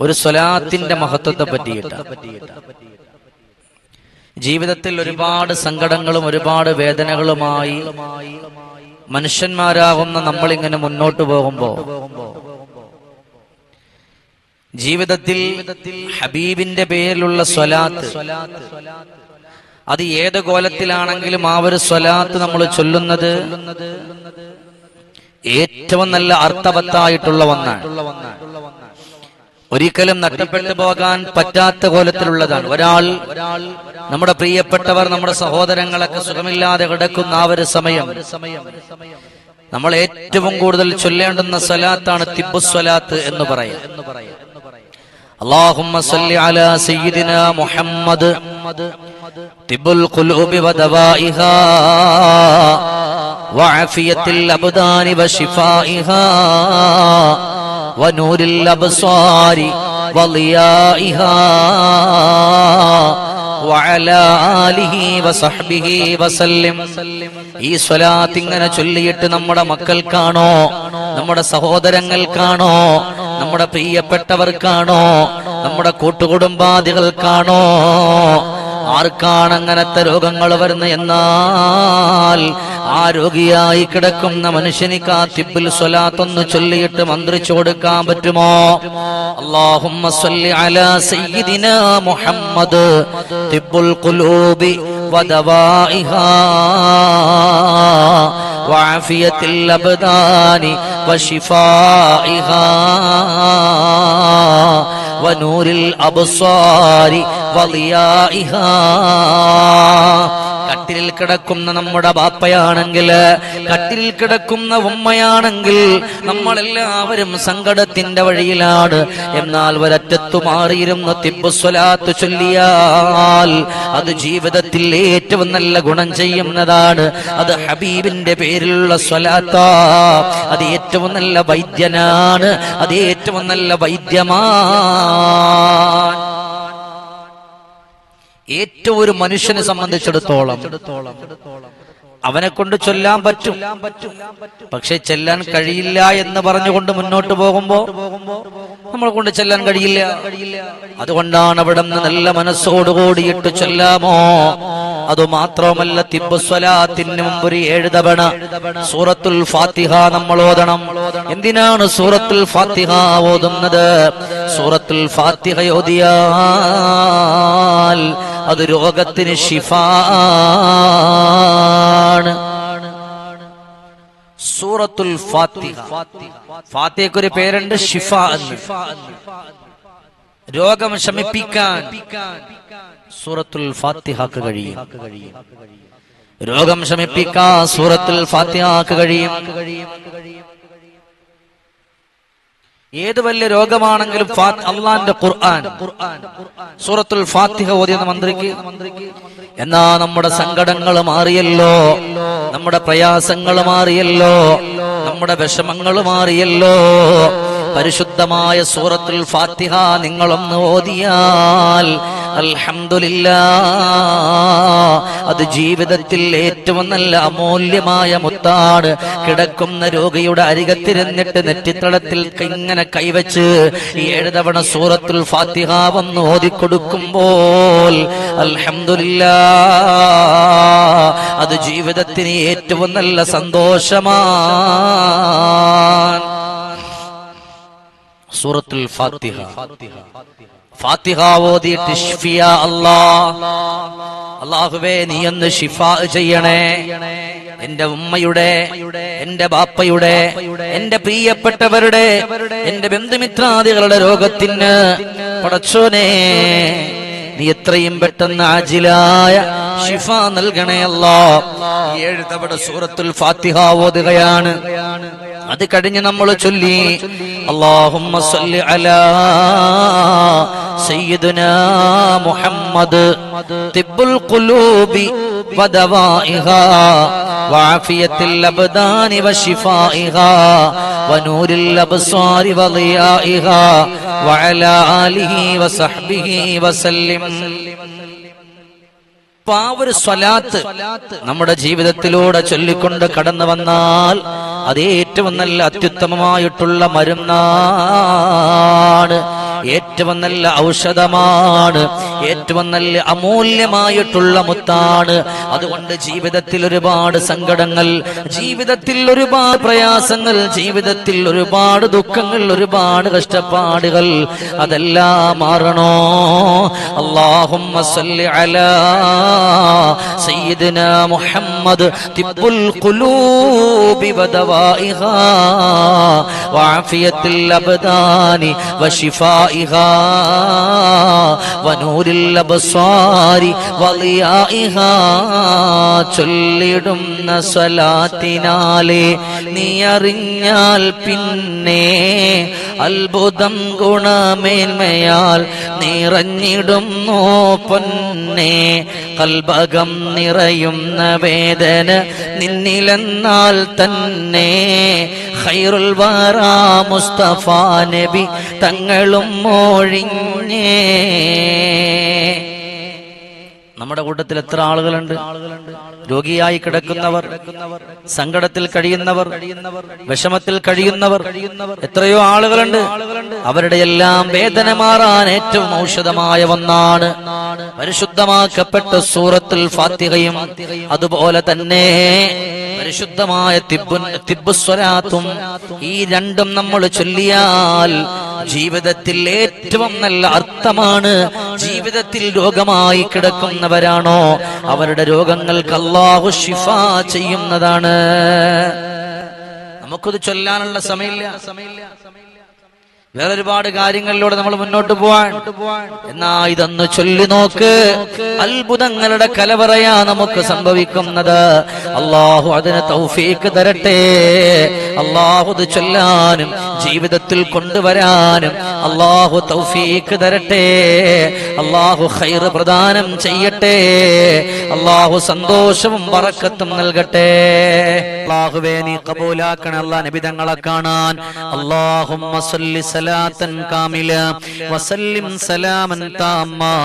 ഒരു സ്വലാത്തിന്റെ മഹത്വത്തെ പറ്റിയിട്ട് ജീവിതത്തിൽ ഒരുപാട് സങ്കടങ്ങളും ഒരുപാട് വേദനകളുമായി മനുഷ്യന്മാരാകുന്ന നമ്മളിങ്ങനെ മുന്നോട്ട് പോകുമ്പോ ജീവിതത്തിൽ ഹബീബിന്റെ പേരിലുള്ള സ്വലാത്ത് അത് ഏത് കോലത്തിലാണെങ്കിലും ആ ഒരു സ്വലാത്ത് നമ്മൾ ചൊല്ലുന്നത് ഏറ്റവും നല്ല അർത്ഥവത്തായിട്ടുള്ള ഒന്നാണ്. ഒരിക്കലും നഷ്ടപ്പെട്ടു പോകാൻ പറ്റാത്ത കോലത്തിലുള്ളതാണ് ഒരാൾ നമ്മുടെ പ്രിയപ്പെട്ടവർ നമ്മുടെ സഹോദരങ്ങളൊക്കെ സുഖമില്ലാതെ കിടക്കുന്ന ആ ഒരു സമയം നമ്മൾ ഏറ്റവും കൂടുതൽ ചൊല്ലേണ്ടുന്ന സ്വലാത്താണ് തിബുസ്വലാത്ത് എന്ന് പറയാം اللهم صل على سيدنا محمد طب القلوب ودوائها وعافية الأبدان وشفائها ونور الأبصار وضيائها وعلى آله وصحبه وسلم ഈ സ്വലാത്ത് ഇങ്ങനെ ചൊല്ലിയിട്ട് നമ്മുടെ മക്കൾക്കാണോ നമ്മുടെ സഹോദരങ്ങൾക്കാണോ നമ്മുടെ പ്രിയപ്പെട്ടവർക്കാണോ നമ്മുടെ കൂട്ടുകുടുംബാദികൾക്കാണോ ആർക്കാണ് അങ്ങനത്തെ രോഗങ്ങൾ വരുന്ന എന്നാൽ ആ രോഗിയായി കിടക്കുന്ന മനുഷ്യനിക്ക് ആ തിബിൽ സ്വലാത്തൊന്ന് ചൊല്ലിയിട്ട് മന്ത്രിച്ചു കൊടുക്കാൻ പറ്റുമോ അള്ളാഹുമ്മ സ്വല്ലി അലാ സയ്യിദിനാ മുഹമ്മദ് തിബുൽ ഖുലൂബി ودوائها وعافية الأبدان وشفائها ونور الأبصار وضيائها കട്ടിലിൽ കിടക്കുന്ന നമ്മുടെ ബാപ്പയാണെങ്കിൽ കട്ടിലിൽ കിടക്കുന്ന ഉമ്മയാണെങ്കിൽ നമ്മളെല്ലാവരും സങ്കടത്തിന്റെ വഴിയിലാണ്. എന്നാൽ ഒരറ്റത്തു മാറിയിരുന്ന തിബുസ്വലാത്ത് ചൊല്ലിയാൽ അത് ജീവിതത്തിൽ ഏറ്റവും നല്ല ഗുണം ചെയ്യുന്നതാണ്. അത് ഹബീബിന്റെ പേരിലുള്ള സ്വലാത്ത. അത് ഏറ്റവും നല്ല വൈദ്യനാണ്. അത് ഏറ്റവും നല്ല വൈദ്യമാണ് ഏറ്റവും ഒരു മനുഷ്യനെ സംബന്ധിച്ചിടത്തോളം അവനെ കൊണ്ട് ചൊല്ലാൻ പറ്റും. പക്ഷെ ചെല്ലാൻ കഴിയില്ല എന്ന് പറഞ്ഞുകൊണ്ട് മുന്നോട്ട് പോകുമ്പോ നമ്മളെ കൊണ്ട് ചെല്ലാൻ കഴിയില്ല. അതുകൊണ്ടാണ് അവിടെ നിന്ന് നല്ല മനസ്സോടുകൂടിയിട്ട് ചൊല്ലാമോ? അതുമാത്രമല്ല തിബുസ്വലാത്തിന് മുമ്പ് ഒരു ഏഴ് തവണ സൂറത്തുൽ ഫാത്തിഹ നമ്മൾ ഓതണം. എന്തിനാണ് സൂറത്തുൽ ഫാത്തിഹ ഓതുന്നത്? സൂറത്തുൽ ഫാത്തിഹ ഓതിയാൽ അത് രോഗത്തിന് ഷിഫ ആണ് സൂറത്തുൽ ഫാത്തി ഫാത്തിഹയ്ക്ക് ഒരു പേരുണ്ട് ഷിഫ രോഗം ശമിപ്പിക്കാൻ സൂറത്തുൽ ഫാത്തിഹാക്ക് കഴിയും. രോഗം ശമിപ്പിക്കാൻ സൂറത്തുൽ ഫാത്തിഹാക്ക് കഴിയും. ഏത് വലിയ രോഗമാണെങ്കിലും അള്ളാന്റെ ഖുർആൻ സൂറത്തുൽ ഫാത്തിഹ ഓതിയെന്ന മന്ത്രിക്ക്. എന്നാ നമ്മുടെ സങ്കടങ്ങൾ മാറിയല്ലോ നമ്മുടെ പ്രയാസങ്ങൾ മാറിയല്ലോ നമ്മുടെ വിഷമങ്ങൾ മാറിയല്ലോ. പരിശുദ്ധമായ സൂറത്തുൽ ഫാത്തിഹ നിങ്ങളൊന്ന് ഓതിയാൽ അത് ജീവിതത്തിൽ ഏറ്റവും നല്ല അമൂല്യമായ മുത്താണ്. കിടക്കുന്ന രോഗിയുടെ അരികത്തിരുന്നിട്ട് നെറ്റിത്തളത്തിൽ ഇങ്ങനെ കൈവച്ച് ഏഴ് തവണ സൂറത്തുൽ ഫാത്തിഹ വന്ന് ഓതിക്കൊടുക്കുമ്പോൾ അൽഹംദുലില്ലാ അത് ജീവിതത്തിന് ഏറ്റവും നല്ല സന്തോഷമാണ്. സൂറത്തുൽ ഫാത്തിഹ. ഫാത്തിഹ ഓതിയിട്ട് ഷിഫിയ അല്ലാ. അള്ളാഹുവേ നീ ഒന്ന് ഷിഫ ചെയ്യണേ. എന്റെ ഉമ്മയുടെ എന്റെ ബാപ്പയുടെ എന്റെ പ്രിയപ്പെട്ടവരുടെ എന്റെ ബന്ധുമിത്രാദികളുടെ രോഗത്തിന് പടച്ചോനെ നീ എത്രയും പെട്ടെന്ന് ആജിലായ ഷിഫ നൽകണേ അല്ലാ. ഏഴ് തവണ സൂറത്തുൽ ഫാത്തിഹ ഓതുകയാണ്. അത് കഴിഞ്ഞ് നമ്മൾ ചൊല്ലി അള്ളാഹുമ്മ സല്ലി അലാ സയ്യിദുനാ മുഹമ്മദ് തിബ്ബുൽ ഖുലൂബി വദവാഇഹാ وعافية الأبدان وشفائها ونور الأبصار وضيائها وعلى آله وصحبه وسلم അപ്പൊ ആ ഒരു സ്വലാത്ത് നമ്മുടെ ജീവിതത്തിലൂടെ ചൊല്ലിക്കൊണ്ട് കടന്നു വന്നാൽ അത് ഏറ്റവും നല്ല അത്യുത്തമമായിട്ടുള്ള മരുന്നാണ്. ഏറ്റവും നല്ല ഔഷധമാണ്. ഏറ്റവും നല്ല അമൂല്യമായിട്ടുള്ള മുത്താണ്. അതുകൊണ്ട് ജീവിതത്തിൽ ഒരുപാട് സങ്കടങ്ങൾ ജീവിതത്തിൽ ഒരുപാട് പ്രയാസങ്ങൾ ജീവിതത്തിൽ ഒരുപാട് ദുഃഖങ്ങൾ ഒരുപാട് കഷ്ടപ്പാടുകൾ അതെല്ലാം മാറണോ? അള്ളാഹും മുഹമ്മദ് തിബുൽ ഖുലൂബി വദവായിഹാ വഅഫിയത്തിൽ അബ്ദാനി അബസാരി വലിയാ ചൊല്ലിടുന്ന സ്വലാത്തിനാലെ നീ അറിഞ്ഞാൽ പിന്നെ അത്ഭുതം ഗുണമേന്മയാൽ നിറഞ്ഞിടുന്നു പൊന്നെ. കൽഭകം നിറയുന്ന വേദന നിന്നിലെന്നാൽ തന്നെ. ഖൈറുൽ വാറാ മുസ്തഫ നബി തങ്ങളും മോഴിഞ്ഞേ നമ്മുടെ കൂട്ടത്തിൽ എത്ര ആളുകളുണ്ട്? രോഗിയായി കിടക്കുന്നവർ സങ്കടത്തിൽ കഴിയുന്നവർ വിഷമത്തിൽ കഴിയുന്നവർ എത്രയോ ആളുകളുണ്ട്. അവരുടെ എല്ലാം വേദന മാറാൻ ഏറ്റവും ഔഷധമായ ഒന്നാണ് പരിശുദ്ധമാക്കപ്പെട്ട സൂറത്തിൽ ഫാത്തികയും അതുപോലെ തന്നെ പരിശുദ്ധമായ തിബ്ബുൻ തിബ്ബുസ്വരാത്തും ഈ രണ്ടും നമ്മൾ ചൊല്ലിയാൽ ജീവിതത്തിൽ ഏറ്റവും നല്ല അർത്ഥമാണ് ജീവിതത്തിൽ രോഗമായി കിടക്കുന്നവരാണോ അവരുടെ രോഗങ്ങൾക്ക് അള്ളാഹു ഷിഫ ചെയ്യുന്നതാണ്. നമുക്കത് ചൊല്ലാനുള്ള സമയമില്ല. വേറെ ഒരുപാട് കാര്യങ്ങളിലൂടെ നമ്മൾ മുന്നോട്ട് പോവാൻ. എന്നാ ഇതൊന്ന് ചൊല്ലി നോക്ക്. അത്ഭുതങ്ങളുടെ കലവറയാ നമുക്ക് സംഭവിക്കുന്നത്. അള്ളാഹു അതിന് തൗഫീക്ക് തരട്ടെ. അള്ളാഹു ഇത് ചൊല്ലാനും ജീവിതത്തിൽ കൊണ്ടുവരാനും അള്ളാഹു തൗഫീക്ക് തരട്ടെ. അള്ളാഹു ഹൈർ പ്രദാനം ചെയ്യട്ടെ. അള്ളാഹു സന്തോഷവും പറക്കത്തും നൽകട്ടെ. അള്ളാഹുവേ നീ കബൂലാക്കണ അല്ലാ നബിതങ്ങളെ കാണാൻ. അള്ളാഹുമ്മ صلاة كاملة وسلم سلاما تاما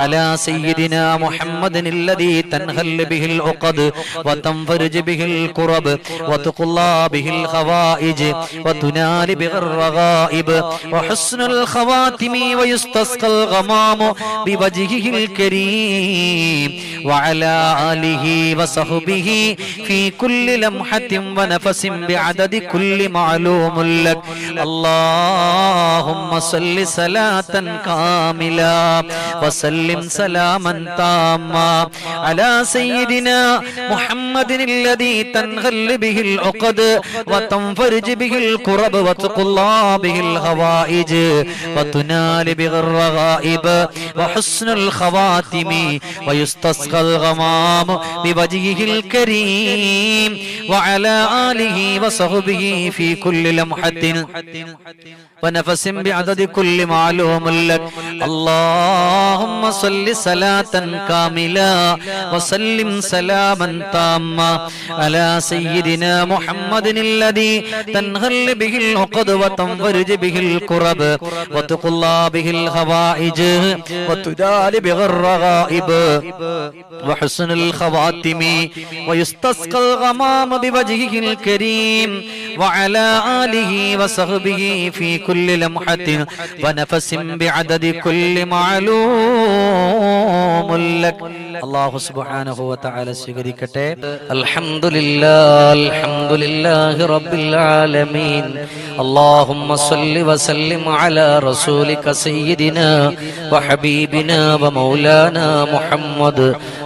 على سيدنا محمد الذي تنهل به العقد وتنفرج به الكرب وتقلى به الخوائج وتنال به الرغائب وحسن الخواتم ويستسقى الغمام بوجهه الكريم وعلى آله وصحبه في كل لمحة ونفس بعدد كل معلوم لك الله اللهم صل صلاة كاملة وسلم سلاما تاما على سيدنا محمد الذي تنغل به العقد وتنفرج به الكرب وتقضى به الهوائج وتنال به الرغائب وحسن الخواتم ويستسقى الغمام بوجهه الكريم وعلى آله وصحبه في كل لمحة ونفس بعدد كل معلوم لك اللهم صل صلاة كاملة وسلم سلاما تاما على سيدنا محمد الذي تنهل به العقد وتنفرج به الكرب وتقضى به الهوائج وتدال به الرغائب وحسن الخواتم ويستسقى الغمام بوجهه الكريم وعلى آله وصحبه في كل لمحة ونفس بعدد كل معلوم لك الله سبحانه وتعالى സ്വീകരിക്കട്ടെ الحمد لله الحمد لله رب العالمين اللهم صل وسلم على رسولك سيدنا وحبيبنا ومولانا محمد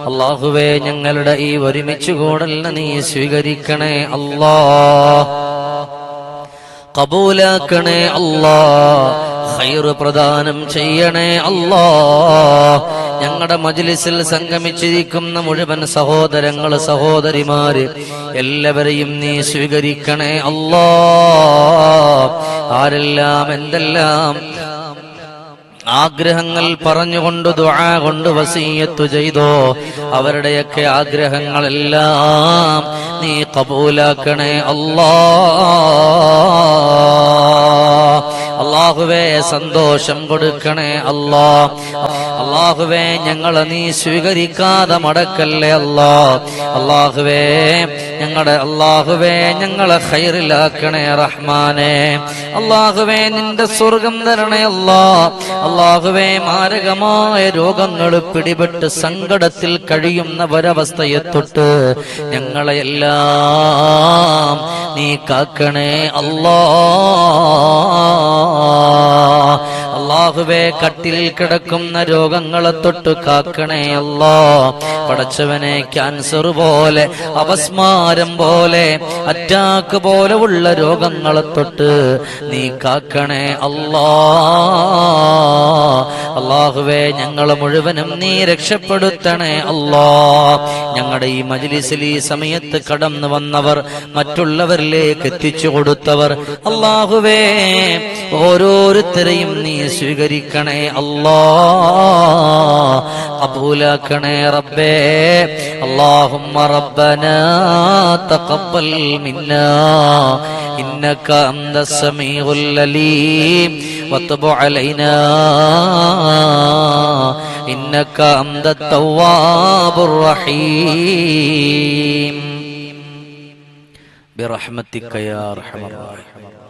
അള്ളാഹുവേ ഞങ്ങളുടെ ഈ ഒരുമിച്ച് കൂടലിനെ നീ സ്വീകരിക്കണേ അല്ലാ കബൂലാക്കണേ അല്ലാ. ഹൈറ് പ്രദാനം ചെയ്യണേ അല്ലാ. ഞങ്ങളുടെ മജ്ലിസിൽ സംഗമിച്ചിരിക്കുന്ന മുഴുവൻ സഹോദരങ്ങൾ സഹോദരിമാര് എല്ലാവരെയും നീ സ്വീകരിക്കണേ അല്ലാ. ആരെല്ലാം എന്തെല്ലാം ആഗ്രഹങ്ങൾ പറഞ്ഞുകൊണ്ട് ദുആ കൊണ്ട് വസീയത്ത് ചെയ്തോ. അവരുടെയൊക്കെ ആഗ്രഹങ്ങളെല്ലാം നീ കബൂലാക്കണേ അല്ലാ. അള്ളാഹുവേ സന്തോഷം കൊടുക്കണേ അല്ലാ. അള്ളാഹുവേ ഞങ്ങളെ നീ സ്വീകരിക്കാതെ മടക്കല്ലേ അല്ലാ. അള്ളാഹുവേ ഞങ്ങളുടെ അള്ളാഹുവേ ഞങ്ങളെ ഹൈറിലാക്കണേ റഹ്മാനെ. അള്ളാഹുവേ നിന്റെ സ്വർഗം തരണേ അല്ലാ. അള്ളാഹുവേ മാരകമായ രോഗങ്ങൾ പിടിപെട്ട് സങ്കടത്തിൽ കഴിയുന്ന ഒരവസ്ഥയെ തൊട്ട് ഞങ്ങളെ എല്ലാം നീ കാക്കണേ അല്ലാ. അള്ളാഹുവേ കട്ടിൽ കിടക്കുന്ന രോഗങ്ങളെ തൊട്ട് കാക്കണേ അല്ലോ പടച്ചവനെ ക്യാൻസർ പോലെ അവസ്മാരം പോലെ അറ്റാക്ക് പോലെ ഉള്ള രോഗങ്ങളെ തൊട്ട് നീ കാക്കണേ അല്ലാ അള്ളാഹുവേ ഞങ്ങളെ മുഴുവനും നീ രക്ഷപ്പെടുത്തണേ അല്ലാ ഞങ്ങളുടെ ഈ മജ്ലിസിൽ ഈ സമയത്ത് കടന്നു വന്നവർ മറ്റുള്ളവരിലേക്ക് എത്തിച്ചു കൊടുത്തവർ അള്ളാഹുവേ ഓരോരുത്തരെയും നീ സ്വീകരിക്കണേ അല്ലാ കബൂലാക്കണേ റബ്ബേ اللهم ربنا تقبل منا إنك أنت السميع العليم وتب علينا إنك أنت التواب الرحيم برحمتك يا أرحم الراحمين